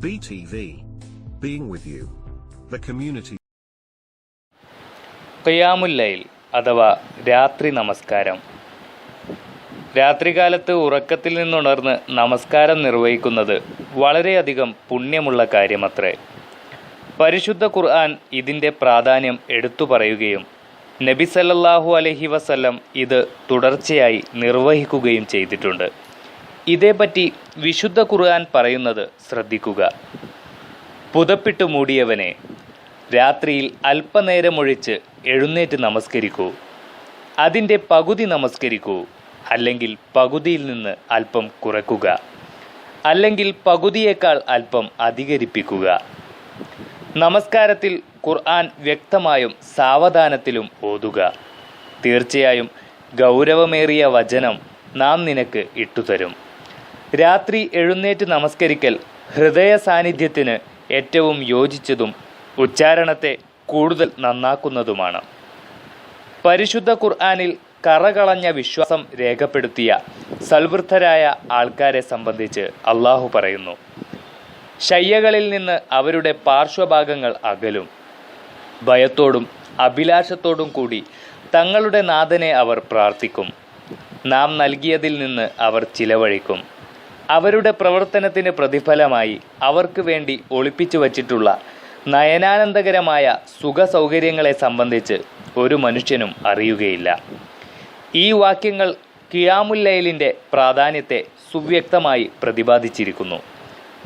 BTV. Being with you. The community. ഖിയാമുല്ലൈൽ അഥവാ രാത്രി നമസ്കാരം രാത്രികാലത്ത് ഉറക്കത്തിൽ നിന്നുണർന്ന് നമസ്കാരം നിർവഹിക്കുന്നത് വളരെയധികം പുണ്യമുള്ള കാര്യമത്രേ പരിശുദ്ധ ഖുർആൻ ഇതിന്റെ പ്രാധാന്യം എടുത്തു പറയുകയും നബി സല്ലല്ലാഹു അലഹി വസല്ലം ഇത് തുടർച്ചയായി നിർവഹിക്കുകയും ചെയ്തിട്ടുണ്ട് ഇതേപ്പറ്റി വിശുദ്ധ ഖുർആൻ പറയുന്നത് ശ്രദ്ധിക്കുക. പുതപ്പിട്ട് മൂടിയവനെ രാത്രിയിൽ അല്പനേരമൊഴിച്ച് എഴുന്നേറ്റ് നമസ്കരിക്കൂ. അതിന്റെ പകുതി നമസ്കരിക്കൂ അല്ലെങ്കിൽ പകുതിയിൽ നിന്ന് അല്പം കുറയ്ക്കുക അല്ലെങ്കിൽ പകുതിയേക്കാൾ അല്പം അധികരിപ്പിക്കുക. നമസ്കാരത്തിൽ ഖുർആൻ വ്യക്തമായും സാവധാനത്തിലും ഓതുക. തീർച്ചയായും ഗൗരവമേറിയ വചനം നാം നിനക്ക് ഇട്ടുതരും. രാത്രി എഴുന്നേറ്റ് നമസ്കരിക്കൽ ഹൃദയ സാന്നിധ്യത്തിന് ഏറ്റവും യോജിച്ചതും ഉച്ചാരണത്തെ കൂടുതൽ നന്നാക്കുന്നതുമാണ്. പരിശുദ്ധ ഖുർആാനിൽ കറകളഞ്ഞ വിശ്വാസം രേഖപ്പെടുത്തിയ സൽവൃദ്ധരായ ആൾക്കാരെ സംബന്ധിച്ച് അള്ളാഹു പറയുന്നു ശയ്യകളിൽ നിന്ന് അവരുടെ പാർശ്വഭാഗങ്ങൾ അകലും. ഭയത്തോടും അഭിലാഷത്തോടും കൂടി തങ്ങളുടെ നാഥനെ അവർ പ്രാർത്ഥിക്കും. നാം നൽകിയതിൽ നിന്ന് അവർ ചിലവഴിക്കും. അവരുടെ പ്രവർത്തനത്തിന് പ്രതിഫലമായി അവർക്ക് വേണ്ടി ഒളിപ്പിച്ചു വച്ചിട്ടുള്ള നയനാനന്ദകരമായ സുഖ സൗകര്യങ്ങളെ സംബന്ധിച്ച് ഒരു മനുഷ്യനും അറിയുകയില്ല. ഈ വാക്യങ്ങൾ കിയാമുല്ലയിലിന്റെ പ്രാധാന്യത്തെ സുവ്യക്തമായി പ്രതിപാദിച്ചിരിക്കുന്നു.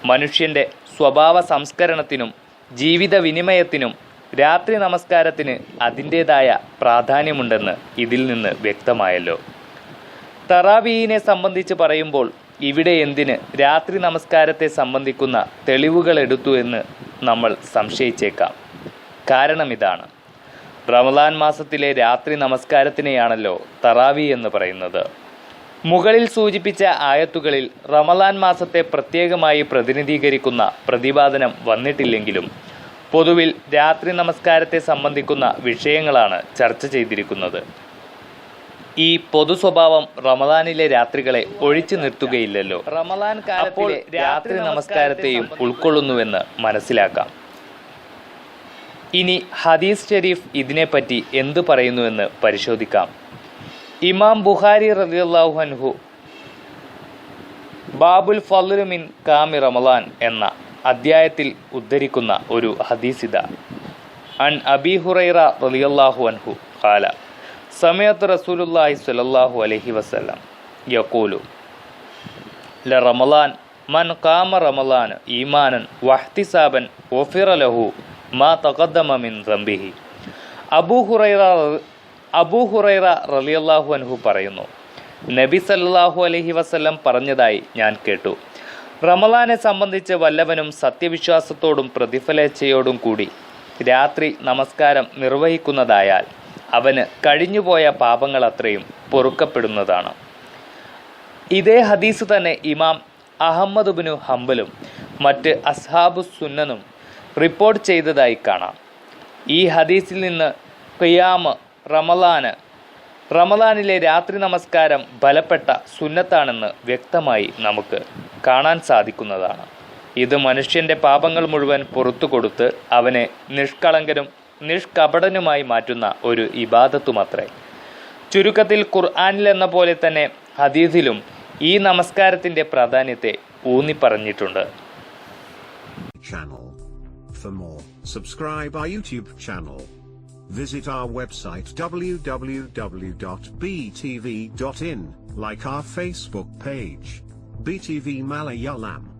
മനുഷ്യന്റെ സ്വഭാവ സംസ്കരണത്തിനും ജീവിത വിനിമയത്തിനും രാത്രി നമസ്കാരത്തിന് അതിന്റേതായ പ്രാധാന്യമുണ്ടെന്ന് ഇതിൽ നിന്ന് വ്യക്തമായല്ലോ. തറാവീനെ സംബന്ധിച്ച് പറയുമ്പോൾ ഇവിടെ എന്തിന് രാത്രി നമസ്കാരത്തെ സംബന്ധിക്കുന്ന തെളിവുകൾ എടുത്തു എന്ന് നമ്മൾ സംശയിച്ചേക്കാം. കാരണം ഇതാണ്. റമദാൻ മാസത്തിലെ രാത്രി നമസ്കാരത്തിനെയാണല്ലോ തറാവി എന്ന് പറയുന്നത്. മുകളിൽ സൂചിപ്പിച്ച ആയത്തുകളിൽ റമദാൻ മാസത്തെ പ്രത്യേകമായി പ്രതിനിധീകരിക്കുന്ന പ്രതിപാദനം വന്നിട്ടില്ലെങ്കിലും പൊതുവിൽ രാത്രി നമസ്കാരത്തെ സംബന്ധിക്കുന്ന വിഷയങ്ങളാണ് ചർച്ച ചെയ്തിരിക്കുന്നത്. ഈ പൊതു സ്വഭാവം റമദാനിലെ രാത്രികളെ ഒഴിച്ചു നിർത്തുകയില്ലല്ലോ. റമദാൻ കാലത്തിലെ രാത്രി നമസ്കാരത്തെയും ഉൾക്കൊള്ളുന്നുവെന്ന് മനസ്സിലാക്കാം. ഇനി ഹദീസ് ഷെരീഫ് ഇതിനെപ്പറ്റി എന്തു പറയുന്നുവെന്ന് പരിശോധിക്കാം. ഇമാം ബുഹാരി റളിയല്ലാഹു അൻഹു ബാബുൽ ഫലുമിൻ മിൻ കാമി റമദാൻ എന്ന അദ്ധ്യായത്തിൽ ഉദ്ധരിക്കുന്ന ഒരു ഹദീസിത അൻ അബി ഹുറൈറ റളിയല്ലാഹു അൻഹു ഖാല. സമയത്ത് റസൂലുള്ളാഹി സ്വല്ലല്ലാഹു അലൈഹി വസല്ലം യഖൂലു ല റമളാൻ മൻ കാമ റമളാൻ ഈമാനൻ വഹ്തിസാബൻ ഗുഫിറ ലഹു മാ തഖദ്ദമ മിൻ റംബിഹി അബൂ ഹുറൈറ അബൂ ഹുറൈറ റളിയല്ലാഹു അൻഹു പറയുന്നു നബി സല്ലല്ലാഹു അലൈഹി വസല്ലം പറഞ്ഞതായി ഞാൻ കേട്ടു. റമളാനെ സംബന്ധിച്ച് വല്ലവനും സത്യവിശ്വാസത്തോടും പ്രതിഫലേച്ഛയോടും കൂടി രാത്രി നമസ്കാരം നിർവഹിക്കുന്നതായാൽ അവന് കഴിഞ്ഞുപോയ പാപങ്ങൾ അത്രയും പൊറുക്കപ്പെടുന്നതാണ്. ഇതേ ഹദീസ് തന്നെ ഇമാം അഹമ്മദ് ബിനു ഹംബലും മറ്റ് അസ്ഹാബു സുന്നനും റിപ്പോർട്ട് ചെയ്തതായി കാണാം. ഈ ഹദീസിൽ നിന്ന് ഖിയാമ് റമലാന് റമലാനിലെ രാത്രി നമസ്കാരം ബലപ്പെട്ട സുന്നത്താണെന്ന് വ്യക്തമായി നമുക്ക് കാണാൻ സാധിക്കുന്നതാണ്. ഇത് മനുഷ്യന്റെ പാപങ്ങൾ മുഴുവൻ പുറത്തു കൊടുത്ത് അവനെ നിഷ്കളങ്കനും നിഷ്കപടനുമായി മാറ്റുന്ന ഒരു ഇബാദത്തുമത്രേ. ചുരുക്കത്തിൽ ഖുർആാനിലെന്ന പോലെ തന്നെ ഹദീസിലും ഈ നമസ്കാരത്തിന്റെ പ്രാധാന്യത്തെ ഊന്നി പറഞ്ഞിട്ടുണ്ട് Visit our website www.btv.in, like our Facebook page, BTV Malayalam.